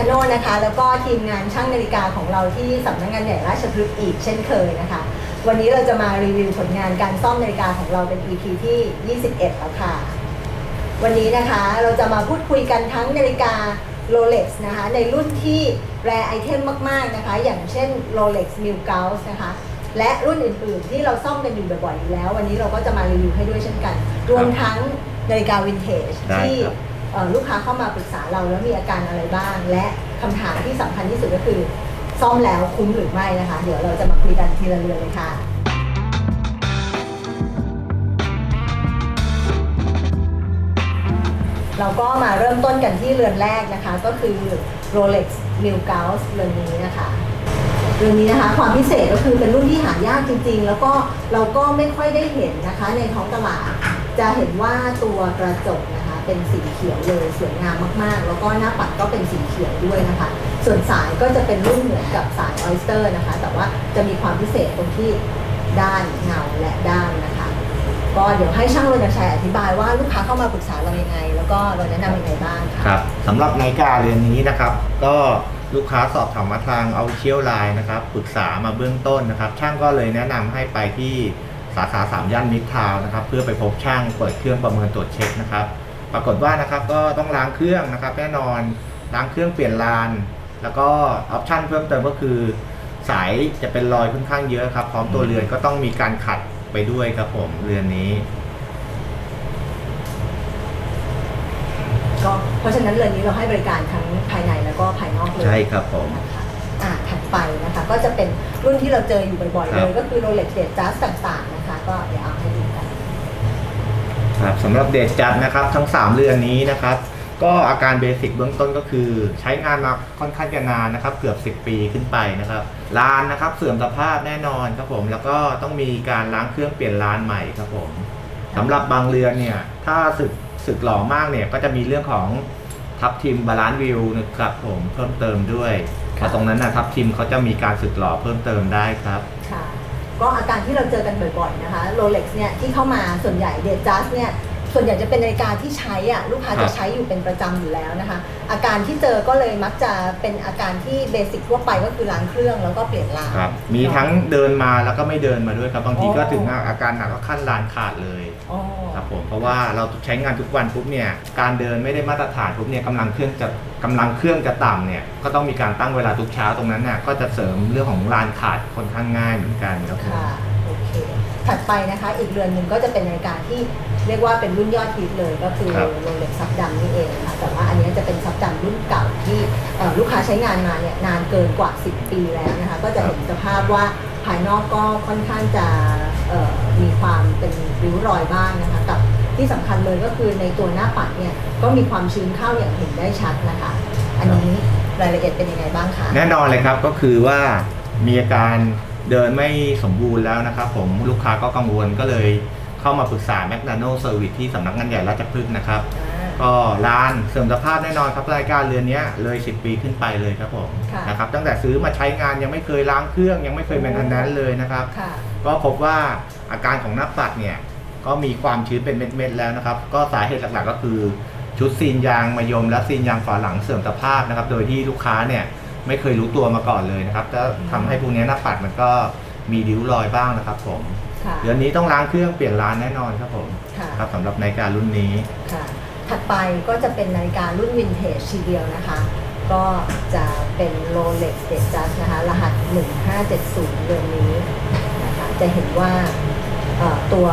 นาโนนะคะ แล้วก็ทีมงานช่างนาฬิกาของเราที่สำนักงานใหญ่ราชพฤกษ์อีกเช่นเคยนะคะ วันนี้เราจะมารีวิวผลงานการซ่อมนาฬิกาของเราเป็น EP ที่ 21 แล้วค่ะ วันนี้นะคะเราจะมาพูดคุยกันทั้งนาฬิกา Rolex นะคะในรุ่นที่แรไอเทมมาก ๆ นะคะ อย่างเช่น Rolex m i l g a u s นะคะ และรุ่นอื่น ๆ ที่เราซ่อมกันอยู่บ่อยๆอยู่แล้ว วันนี้เราก็จะมารีวิวให้ด้วยเช่นกัน รวมทั้งนาฬิกาวินเทจได้ที่ครับ ลูกค้าเข้ามาปรึกษาเราแล้วมีอาการอะไรบ้าง และคำถามที่สำคัญที่สุดก็คือ ซ่อมแล้วคุ้มหรือไม่นะคะ เดี๋ยวเราจะมาคุยกันทีละเรือนเลยค่ะเราก็มาเริ่มต้นกันที่เรือนแรกนะคะ ก็คือ Rolex m i l g a u s เรือนนี้นะคะเรือนนี้นะคะความพิเศษก็คือเป็นรุ่นที่หายากจริง ๆ แล้วก็เราก็ไม่ค่อยได้เห็นนะคะ ในท้องตลาดจะเห็นว่าตัวกระจกนะคะ เป็นสีเขียวเลยสวยงามมากๆ แล้วก็หน้าปัดก็เป็นสีเขียวด้วยนะคะ ส่วนสายก็จะเป็นรุ่นเหมือนกับสายออยสเตอร์นะคะ แต่ว่าจะมีความพิเศษตรงที่ด้านเงาและด้านนะคะ ก็เดี๋ยวให้ช่างรณชัยอธิบายว่าลูกค้าเข้ามาปรึกษาเรายังไง แล้วก็เราแนะนำยังไงบ้างค่ะครับสำหรับนาฬิกาเรือนนี้นะครับ ก็ลูกค้าสอบถามมาทางเอาเชียลไลน์นะครับปรึกษามาเบื้องต้นนะครับ ช่างก็เลยแนะนำให้ไปที่สาขาสามย่านมิตรทาวน์นะครับ เพื่อไปพบช่างเปิดเครื่องประเมินตรวจเช็คนะครับ ปรากฏว่านะครับก็ต้องล้างเครื่องนะครับแน่นอนล้างเครื่องเปลี่ยนลาน แล้วก็ออปชั่นเพิ่มเติมก็คือ สายจะเป็นรอยค่อนข้างเยอะครับ พร้อมตัวเรือนก็ต้องมีการขัดไปด้วยครับผมเรือนนี้ ก็เพราะฉะนั้นเรือนนี้เราให้บริการทั้งภายในแล้วก็ภายนอกเลยใช่ครับผม นะคะอ่าถัดไปนะคะก็จะเป็นรุ่นที่เราเจออยู่บ่อยๆครัเลบยก็คือ Rolex d a t e Just ต่างๆนะคะ ก็เดี๋ยวเอาให้ดูกัน ครับสำหรับเดชจัดนะครับทั้ง 3 เรือนนี้นะครับ ก็อาการเบสิกเบื้องต้นก็คือ ใช้งานมาค่อนข้างจะนานนะครับ เกือบ 10 ปีขึ้นไปนะครับลานนะครับเสื่อมสภาพแน่นอนครับผมแล้วก็ต้องมีการล้างเครื่องเปลี่ยนลานใหม่ครับผมสำหรับบางเรือนเนี่ยถ้าสึกสึกหล่อมากเนี่ยก็จะมีเรื่องของทับทิมบาลานซ์วิวนะครับผมเพิ่มเติมด้วยเพราะตรงนั้นนะทับทิมเขาจะมีการสึกหล่อเพิ่มเติมได้ครับค่ะ ก็อาการที่เราเจอกันบ่อยๆนะคะ Rolex เนี่ยที่เข้ามาส่วนใหญ่ d a t e Just เนี่ยส่วนใหญ่จะเป็นนาฬิกาที่ใช้อะลูกค้าครัจะบใช้อยู่เป็นประจำอยู่แล้วนะคะ อาการที่เจอก็เลยมักจะเป็นอาการที่เบสิกทั่วไปก็คือล้างเครื่องแล้วก็เปลี่ยนลาน ครับมีทั้งเดินมาแล้วก็ไม่เดินมาด้วยครับบางทีก็อ๋อถึงอาการหนักก็ขั้นลานขาดเลยอ๋อ ครับผมเพราะว่าเราใช้งานทุกวันปุ๊บเนี่ยการเดินไม่ได้มาตรฐานปุ๊บเนี่ยกำลังเครื่องจะกำลังเครื่องจะต่ำเนี่ยก็ต้องมีการตั้งเวลาทุกเช้าตรงนั้นน่ะก็จะเสริมเรื่องของลานขาดค่อนข้างง่ายเหมือนกันครับผมค่ะโอเคถัดไปนะคะอีกเรือนหนึ่งก็จะเป็นนาฬิกาที่เรียกว่าเป็นรุ่นยอดฮิตเลยก็คือครับ โรเล็กซับดำนี่เองนะคะแต่ว่าอันนี้จะเป็นซับดำรุ่นเก่าที่เอ่อลูกค้าใช้งานมาเนี่ยนานเกินกว่า 10 ปีแล้วนะคะก็จะเห็นสภาพว่าภายนอกก็ค่อนข้างจะเอ่อ มีความเป็นริ้วรอยบ้างนะคะกับที่สำคัญเลยก็คือในตัวหน้าปัดเนี่ยก็มีความชื้นเข้าอย่างเห็นได้ชัดนะคะ อันนี้รายละเอียดเป็นยังไงบ้างคะแน่นอนเลยครับก็คือว่ามีอาการเดินไม่สมบูรณ์แล้วนะครับผมลูกค้าก็กังวลก็เลยเข้ามาปรึกษาแม d นาโนเซอร์วิสที่สำนักงานใหญ่ราชพฤกษ์นะครับอ่า ก็ร้านเสริมสภาพแน่นอนครับรายการเรือนเนี้ยเลย 10 ปีขึ้นไปเลยครับผมค่ะ นะครับตั้งแต่ซื้อมาใช้งานยังไม่เคยล้างเครื่อง ยังไม่เคยแมนเทนแนนเลยนะครับ ค่ะ ก็พบว่าอาการของหน้าปัดเนี่ยก็มีความชื้นเป็นเม็ดๆแล้วนะครับ ก็สาเหตุหลักๆก็คือ ชุดซีนยางมายม และซีนยางฝาหลังเสื่อมสภาพนะครับ โดยที่ลูกค้าเนี่ยไม่เคยรู้ตัวมาก่อนเลยนะครับจะทำให้พวกนี้หน้าปัดมันก็มีริ้วรอยบ้างนะครับผมค่ะ เดือนนี้ต้องล้างเครื่องเปลี่ยนร้านแน่นอนครับผมค่ะ ครับสำหรับนาฬิการุ่นนี้ ค่ะ ถัดไปก็จะเป็นนาฬิการุ่นวินเทจทีเดียวนะคะ ก็จะเป็น Rolex d e j u s นะคะ รหัส 1570เดือนนี้นะคะจะเห็นว่าตัว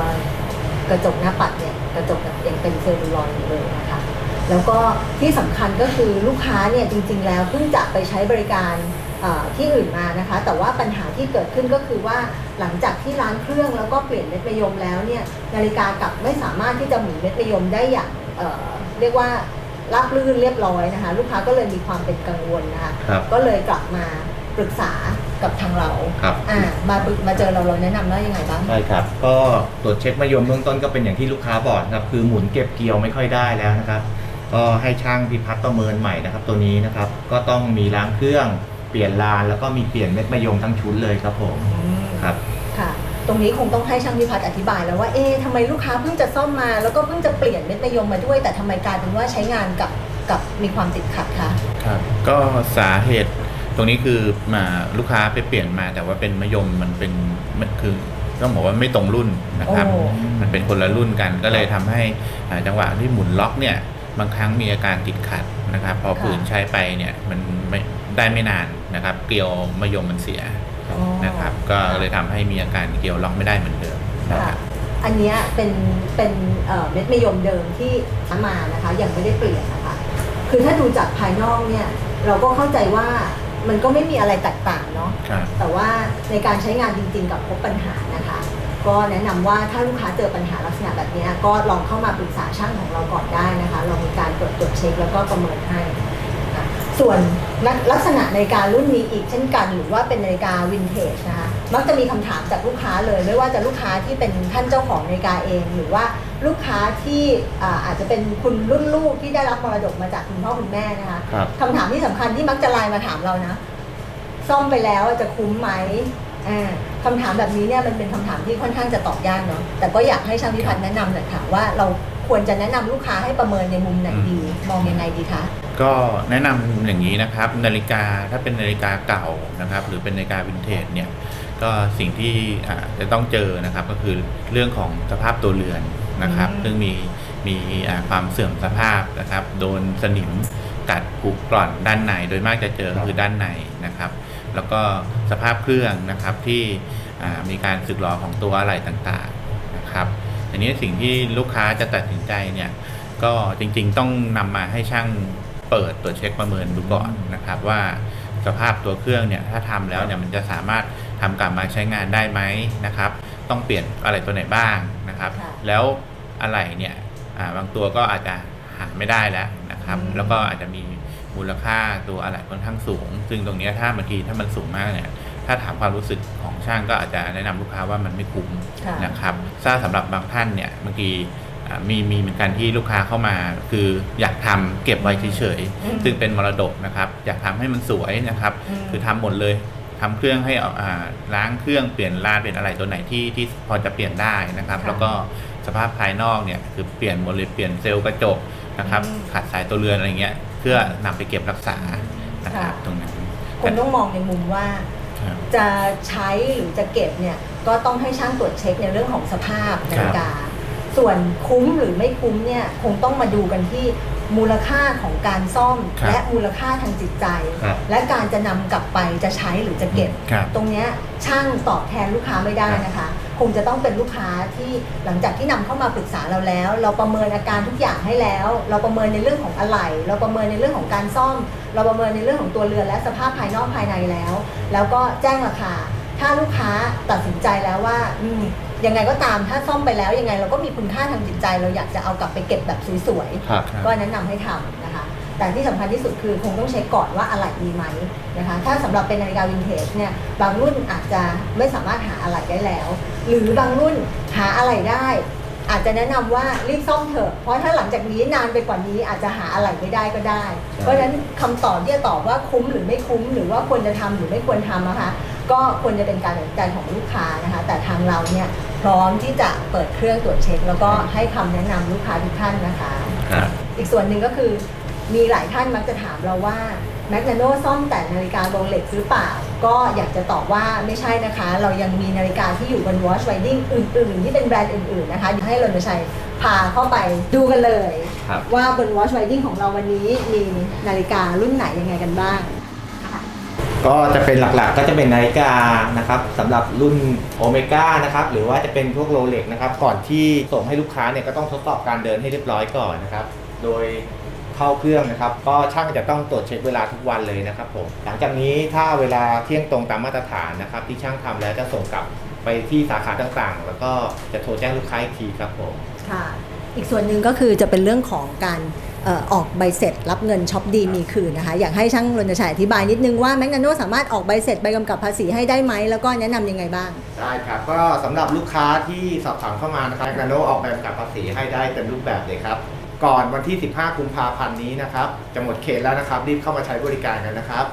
กระจกหน้าปัดเนี่ยกระจกยังเป็นเซลลูลอยด์อยู่เลยนะคะ แล้วก็ที่สำคัญก็คือลูกค้าเนี่ยจริง ๆ แล้วเพิ่งจะไปใช้บริการที่อื่นมานะคะ แต่ว่าปัญหาที่เกิดขึ้นก็คือว่าหลังจากที่ล้างเครื่องแล้วก็เปลี่ยนเม็ดมะยมแล้วเนี่ยนาฬิกากลับไม่สามารถที่จะหมุนเม็ดมะยมได้อย่าง เอ่อเรียกว่าราบรื่นเรียบร้อยนะคะ ลูกค้าก็เลยมีความเป็นกังวลนะคะครับก็เลยกลับมาปรึกษากับทางเราครับ อ่ามาปรึกมาเจอเราเราแนะนำว่ายังไงบ้าง ใช่ครับ ก็ตรวจเช็คมายมเบื้องต้นก็เป็นอย่างที่ลูกค้าบอกนะครับ คือหมุนเก็บเกี่ยวไม่ค่อยได้แล้วนะครับ ก็ให้ช่างพิพัฒน์ประเมินใหม่นะครับ ตัวนี้นะครับ ก็ต้องมีล้างเครื่อง เปลี่ยนลาน แล้วก็มีเปลี่ยนเม็ดมะยมทั้งชุดเลยครับผมอืมครับค่ะ ตรงนี้คงต้องให้ช่างพิพัฒน์อธิบายแล้วว่า เอ๊ะทำไมลูกค้าเพิ่งจะซ่อมมา แล้วก็เพิ่งจะเปลี่ยนเม็ดมะยมมาด้วย แต่ทำไมกลายเป็นว่าใช้งานกับกับมีความติดขัดคะ ครับก็สาเหตุตรงนี้คือมาลูกค้าไปเปลี่ยนมา แต่ว่าเป็นมะยมมันเป็นมันคือต้องบอกว่าไม่ตรงรุ่นนะครับ โอ้ มันเป็นคนละรุ่นกันก็เลยทำให้อ่าจังหวะที่หมุนล็อกเนี่ยบางครั้งมีอาการติดขัดนะครับ พอฝืนใช้ไปเนี่ยมันไม่ได้ไม่นานนะครับ เกลียวมะยมมันเสีย อ๋อ นะครับ ก็เลยทำให้มีอาการเกลียวล็อกไม่ได้เหมือนเดิมนะคค่ะรับอันเนี้ยเป็นเป็นเอ่อเม็ดมะยมเดิมที่ทำมานะคะยังไม่ได้เปลี่ยนนะคะ คือถ้าดูจากภายนอกเนี่ยเราก็เข้าใจว่ามันก็ไม่มีอะไรแตกต่างเนาะครับแต่ว่าในการใช้งานจริงๆกับพบปัญหานะคะ ก็แนะนำว่าถ้าลูกค้าเจอปัญหาลักษณะแบบเนี้ยก็ลองเข้ามาปรึกษาช่างของเราก่อนได้นะคะ เรามีการตรวจตรวจเช็คแล้วก็ประเมินให้นะคะ ส่วนลักลักษณะนาฬิการุ่นนี้อีกเช่นกันหรือว่าเป็นนาฬิกาวินเทจนะคะมักจะมีคำถามจากลูกค้าเลย ไม่ว่าจะลูกค้าที่เป็นท่านเจ้าของนาฬิกาเอง หรือว่าลูกค้าที่อ่าอาจจะเป็นคุณรุ่นลูกที่ได้รับมรดกมาจากคุณพ่อคุณแม่นะคะครับคำถามที่สำคัญที่มักจะไลน์มาถามเรานะ ซ่อมไปแล้วจะคุ้มไหมอ่าคำถามแบบนี้เนี่ยมันเป็นคำถามที่ค่อนข้างจะตอบยากเนาะแต่ก็อยากให้ช่างพิพัฒน์แนะนำหน่อยค่ะว่าเราควรจะแนะนำลูกค้าให้ประเมินในมุมไหนดี มองยังไงดีคะ ก็แนะนำอย่างนี้นะครับ นาฬิกาถ้าเป็นนาฬิกาเก่านะครับ หรือเป็นนาฬิกาวินเทจเนี่ยก็สิ่งที่อ่าจะต้องเจอนะครับก็คือเรื่องของสภาพตัวเรือนนะครับอืมซึ่งมีมีอ่าความเสื่อมสภาพนะครับ โดนสนิมกัดผุกร่อนด้านในโดยมากจะเจอครับคือด้านในนะครับ แล้วก็สภาพเครื่องนะครับที่อ่ามีการสึกหรอของตัวอะไหล่ต่างๆนะครับทีนี้สิ่งที่ลูกค้าจะตัดสินใจเนี่ยก็จริงๆต้องนำมาให้ช่าง เปิดตรวจเช็คประเมินดูก่อนนะครับว่าสภาพตัวเครื่องเนี่ยถ้าทำแล้วเนี่ยมันจะสามารถทำกลับมาใช้งานได้ไหมนะครับ ต้องเปลี่ยนอะไรตัวไหนบ้างนะครับค่ะแล้วอะไรเนี่ยอ่าบางตัวก็อาจจะหาไม่ได้แล้วนะครับอืมแล้วก็อาจจะมีมูลค่าตัวอะไรค่อนข้างสูง ซึ่งตรงเนี้ยถ้าบางทีถ้ามันสูงมากเนี่ยถ้าถามความรู้สึกของช่างก็อาจจะแนะนำลูกค้าว่ามันไม่คุ้มค่ะนะครับถ้าสำหรับบางท่านเนี่ยบางทีอ่า มีมีเหมือนกันที่ลูกค้าเข้ามา คืออยากทำเก็บไว้เฉยอืมๆซึ่งเป็นมรดกนะครับ อยากทำให้มันสวยนะครับอืมคือทำหมดเลยทำเครื่องให้เอาอ่าล้างเครื่องเปลี่ยนลานเปลี่ยนอะไรตัวไหนที่ที่พอจะเปลี่ยนได้นะครับค่ะแล้วก็สภาพภายนอกเนี่ยคือเปลี่ยนหมดเลยเปลี่ยนเซลล์กระจกนะครับอืมขัดสายตัวเรือนอะไรเงี้ย เพื่อนำไปเก็บรักษานะครับค่ะตรงนั้นคงต้องมองในมุมว่าครับจะใช้หรือจะเก็บเนี่ยก็ต้องให้ช่างตรวจเช็คในเรื่องของสภาพนาฬิกา ส่วนคุ้มหรือไม่คุ้มเนี่ยคงต้องมาดูกันที่มูลค่าของการซ่อม ครับและมูลค่าทางจิตใจ ครับและการจะนำกลับไปจะใช้หรือจะเก็บ ครับตรงเนี้ยช่างตอบแทนลูกค้าไม่ได้นะคะ คงจะต้องเป็นลูกค้าที่หลังจากที่นำเข้ามาปรึกษาเราแล้ว เราประเมินอาการทุกอย่างให้แล้ว เราประเมินในเรื่องของอะไหล่เราประเมินในเรื่องของการซ่อม เราประเมินในเรื่องของตัวเรือนและสภาพภายนอกภายในแล้ว แล้วก็แจ้งราคา ถ้าลูกค้าตัดสินใจแล้วว่าอืม ยังไงก็ตามถ้าซ่อมไปแล้วยังไงเราก็มีคุณค่าทางจิตใจ เราอยากจะเอากลับไปเก็บแบบสวยๆครับครับก็แนะนำให้ทำนะคะ แต่ที่สำคัญที่สุดคือคงต้องเช็คก่อนว่าอะไหล่ดีไหมนะคะ ถ้าสำหรับเป็นนาฬิกาวินเทจเนี่ยบางรุ่นอาจจะไม่สามารถหาอะไหล่ได้แล้ว หรือบางรุ่นหาอะไหล่ได้ อาจจะแนะนำว่ารีบซ่อมเถอะเพราะถ้าหลังจากนี้นานไปกว่านี้อาจจะหาอะไหล่ไม่ได้ก็ได้ เพราะฉะนั้นคำตอบที่จะตอบว่าคุ้มหรือไม่คุ้ม หรือว่าควรจะทำหรือไม่ควรทำนะคะ ก็ควรจะเป็นการตัดสินใจของลูกค้านะคะ แต่ทางเราเนี่ย พร้อมที่จะเปิดเครื่องตรวจเช็ค แล้วก็ให้คำแนะนำลูกค้าทุกท่านนะคะ ครับ อีกส่วนหนึ่งก็คือมีหลายท่านมักจะถามเราว่าแมกนาโนซ่อมแต่นาฬิกาโรเล็กหรือเปล่า ก็อยากจะตอบว่าไม่ใช่นะคะ เรายังมีนาฬิกาที่อยู่บน Watch Winding อื่นๆ ที่เป็นแบรนด์อื่นๆนะคะให้รณชัยพาเข้าไปดูกันเลย ครับ ว่าบน Watch Winding ของเราวันนี้มีนาฬิการุ่นไหนยังไงกันบ้าง ก็จะเป็นหลักๆก็จะเป็นนาฬิกานะครับสำหรับรุ่นโอเมก้านะครับหรือว่าจะเป็นพวกโรเล็กนะครับก่อนที่ส่งให้ลูกค้าเนี่ยก็ต้องทดสอบการเดินให้เรียบร้อยก่อนนะครับ โดยเข้าเครื่องนะครับ ก็ช่างจะต้องตรวจเช็คเวลาทุกวันเลยนะครับผมหลังจากนี้ถ้าเวลาเที่ยงตรงตามมาตรฐานนะครับ ที่ช่างทำแล้วจะส่งกลับไปที่สาขาต่างๆ แล้วก็จะโทรแจ้งลูกค้าอีกทีครับผมค่ะ อีกส่วนหนึ่งก็คือจะเป็นเรื่องของการ อ่อออกใบเสร็จรับเงินช็อปดีมีคืนนะคะ อยากให้ช่างรณชัยอธิบายนิดนึงว่าแมกนาโนสามารถออกใบเสร็จใบกำกับภาษีให้ได้ไหม แล้วก็แนะนำยังไงบ้าง ได้ครับ ก็สำหรับลูกค้าที่สอบถามเข้ามานะครับนาโนออกแบบกำกับภาษีให้ได้เต็มรูปแบบเลยครับ ก่อนวันที่ 15 กุมภาพันธ์นี้นะครับจะหมดเขตแล้วนะครับ รีบเข้ามาใช้บริการกันนะครับ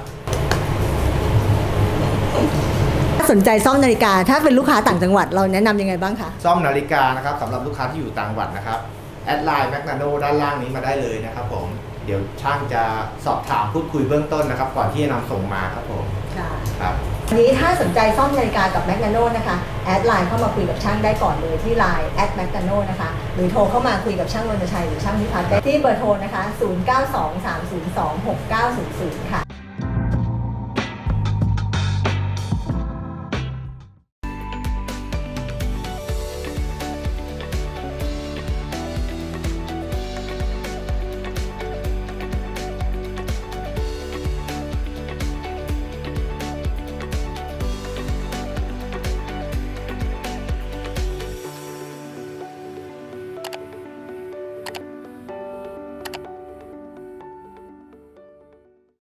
ถ้าสนใจซ่อมนาฬิกาถ้าเป็นลูกค้าต่างจังหวัดเราแนะนำยังไงบ้างคะซ่อมนาฬิกานะครับสำหรับลูกค้าที่อยู่ต่างจังหวัดนะครับ แอดไลน์แมกนาโนด้านล่างนี้มาได้เลยนะครับผม เดี๋ยวช่างจะสอบถามพูดคุยเบื้องต้นนะครับ ก่อนที่จะนำส่งมาครับผมค่ะครับอันนี้ถ้าสนใจซ่อมนาฬิกากับแมกนาโนนะคะแอดไลน์เข้ามาคุยกับช่างได้ก่อนเลยที่ไลน์แอดแมกนาโนนะคะหรือโทรเข้ามาคุยกับช่างรณชัยหรือช่างพิพัฒน์ได้ที่เบอร์โทรนะคะ 0923026900 ค่ะ